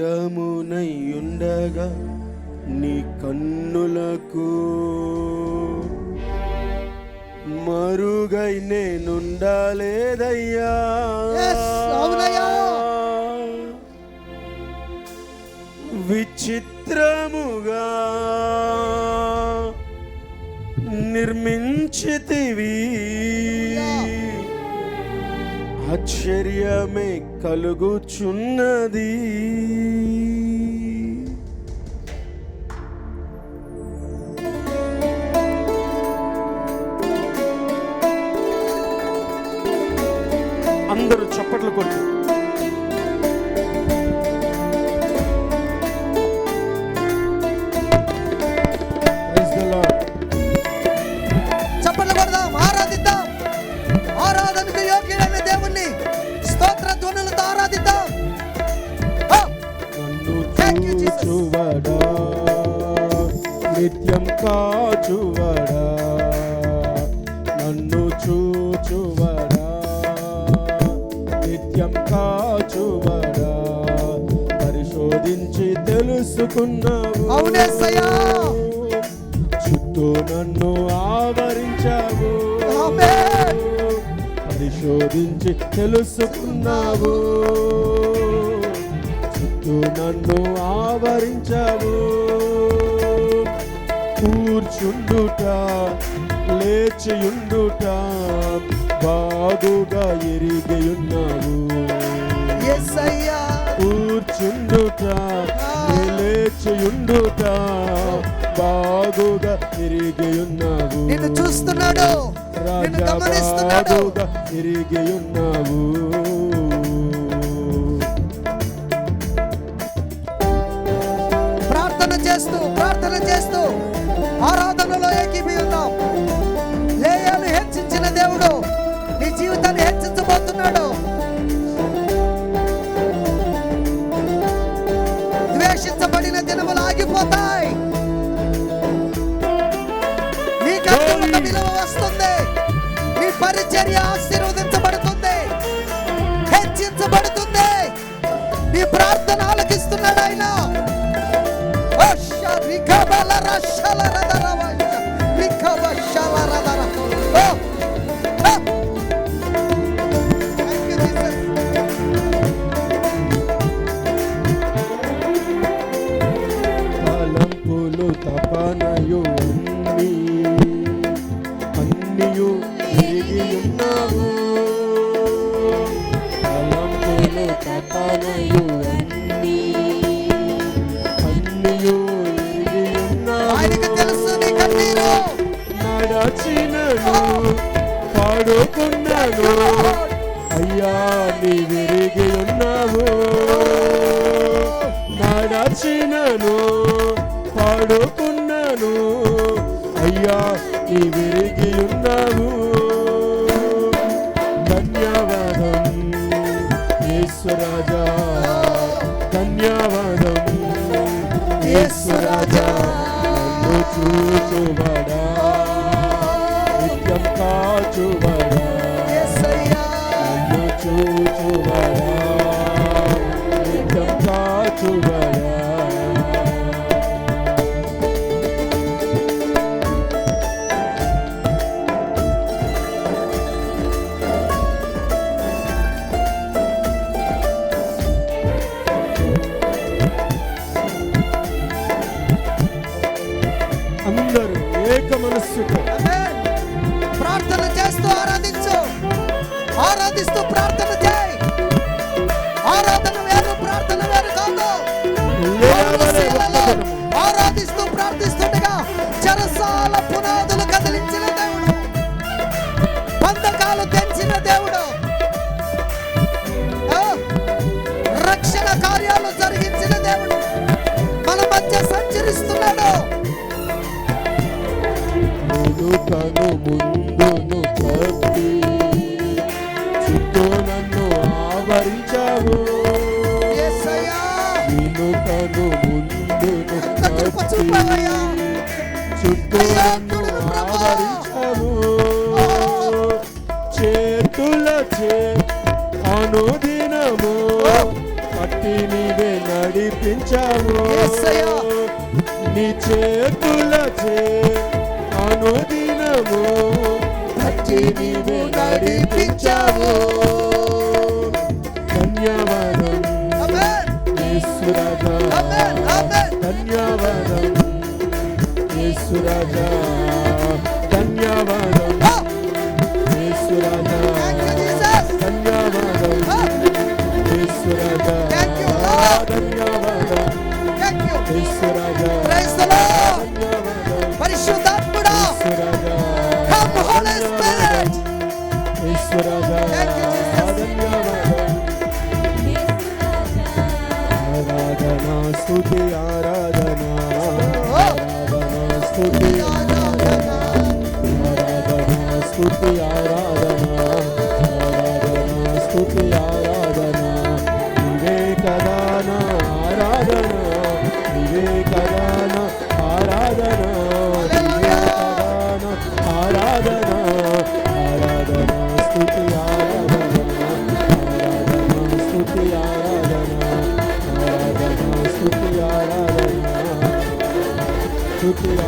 అడ్డమునై ఉండగా నీ కన్నులకు మరుగై నేనుండాలేదయ్యా. విచిత్రముగా నిర్మించితివి ఆశ్చర్యమే కలుగుచున్నది. అందరూ చప్పట్లు కొట్టు నిత్యం కాచువడా నన్ను చూచువడా నిత్యం కాచువడా పరిశోధించి తెలుసుకున్నావు. అవునేసయ్యా. చుట్టూ నన్ను ఆవరించావు. పరిశోధించి తెలుసుకున్నావు. చుట్టూ నన్ను ఆవరించావు. కూర్చుండుట లేచియుండుట బాగుగా ఎరిగియున్నావు. కూర్చుండుట లేచియుండుట బాగుగా ఎరిగియున్నావు. నిన్ను చూస్తున్నాడు. నిన్ను గమనిస్తున్నాడు. రాజబాగుగా దినములు ఆగిపోతాయి నీకంటూ ఒక విలువ వస్తుంది. నీ పరిచర్య ఆశీర్వదించబడుతుంది. హెచ్చించబడుతుంది. నీ ప్రార్థన ఆలకిస్తున్నాడు ఆయన. రషల తలంపులు తపనయు అన్ని అన్నియు తిరిగి ఉన్నావు ఆయనకు తెలుసు నీ కన్నీరు. నడచినను పాడుకున్నాను. అయ్యా నీ విరిగి ఉన్నావు. నడచినను పాడుకున్నాను. అయ్యా నీ విరిగి ఉన్నావు. చూచుబడా నిత్యం యేసయ్యా ఆరాధిస్తూ. ప్రార్థిస్తుండగా చెరసాల పునాదులు కదిలించిన దేవుడు. బంధకాలు తెంచిన దేవుడు. రక్షణ కార్యాలు జరిగించిన దేవుడు. మన మధ్య సంచరిస్తున్నాడు. వెనుకను ముందును తప్పి చుట్టూ నన్ను ఆవరించావు ఎంత కృప తప్పి చూపావయ్యా. చుట్టూ చేతులచే అనుదినము. కట్టి నీవే యేసయ్యా. నీ చేతులచే అనుదినము. నీవే నడిపించావు ధన్యవాదం. YouTube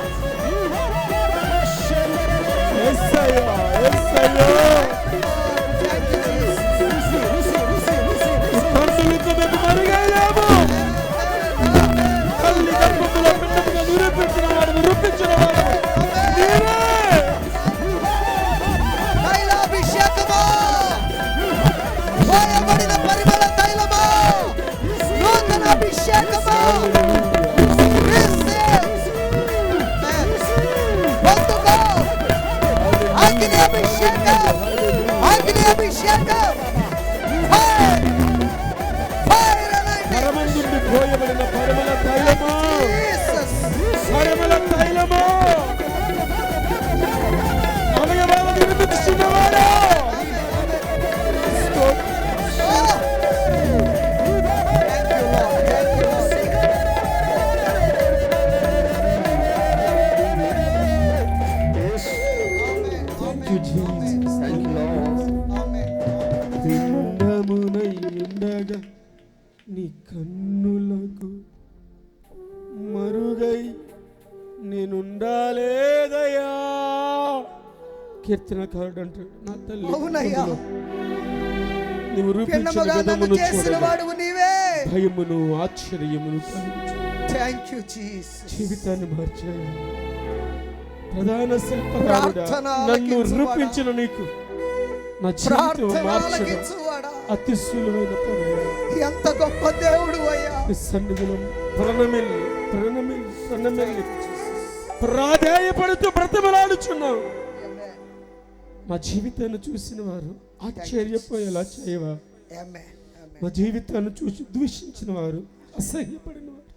Let them go. I can have a shake up. I can have a shake up. కన్నులకు మరుగై నేనుండాలేదయ్యా కీర్తనకారుడు అంటాడు నా తల్లి అవునయ్యా. నువ్వు రూపించిన విధమును చూడగా నీవే భయమును ఆశ్చర్యమును. థ్యాంక్ యూ జీసస్ జీవితాన్ని మార్చాయి ప్రధాన శిల్పకారుడా ప్రార్థన నన్ను. రూపించిన నీకు నా జీవితం ఆలకించువాడా అతి సులువైన పని. ఎంత గొప్ప దేవుడు అయ్యా. సన్నిధిలో ప్రణమిల్లి ప్రణమిల్లి ప్రణమిల్లి. ప్రాధాయపడుతూ బ్రతమలాడుచున్నావు మా జీవితాన్ని చూసిన వారు ఆశ్చర్యపోయేలా చేయవా. మా జీవితాన్ని చూసి దూషించిన వారు అసహ్యపడిన వారు.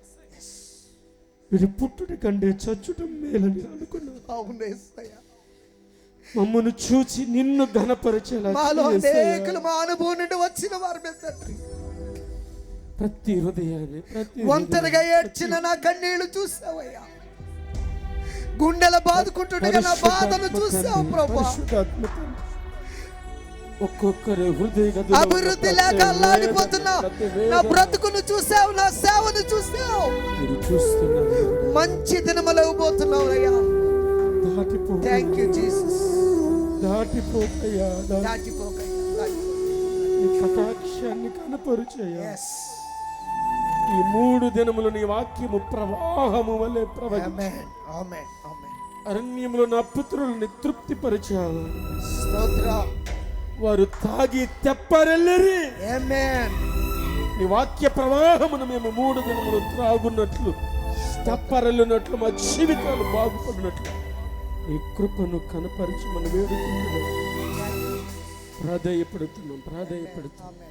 వీడు పుట్టుడి కంటే చచ్చుటం మేలని యేసయ్యా. మమ్మను చూచి నిన్ను ఘనపరిచేలా మాలో. అనేకులు మా అనుభవం నుండి వచ్చిన వారు మీద తండ్రి. ప్రతి హృదయాన్ని ప్రతి ఒంటరిగా ఏడ్చిన నా కన్నీళ్ళు చూసావయ్యా. గుండెల బాదుకుంటుండగా నా బాధను చూసావు ప్రభా. ఒక్కొక్కరి హృదయ అభివృద్ధి లేక అల్లాడిపోతున్నా నా బ్రతుకును చూసావు నా సేవను చూసావు. మంచి దినములు ఇవ్వబోతున్నావు అయ్యా. థ్యాంక్ యూ జీసస్ దాటిపోకయ్యా దాటి దాటిపోకయ్యా దాటిపో. నీ కటాక్ష సాక్ష్యాన్ని కనపరుచయ్యా ఈ మూడు దినములు నీ వాక్యము ప్రవాహము వలె ప్రవహి ఆమేన్ ఆమేన్ ఆమేన్ అరణ్యములో నా పుత్రుల్ని తృప్తిపరిచావు. స్తోత్ర. వారు తాగి తెప్పరెల్లరి. నీ వాక్య ప్రవాహమును మేము మూడు దినములు త్రాగున్నట్లు తెప్పరెల్లినట్లు మా జీవితాలు బాగుపడినట్లు. ఈ కృపను కనపరిచి మనం వేడుకుంటున్నాం. ప్రాధాయపడుతున్నాం ప్రాధాయపడుతున్నాం.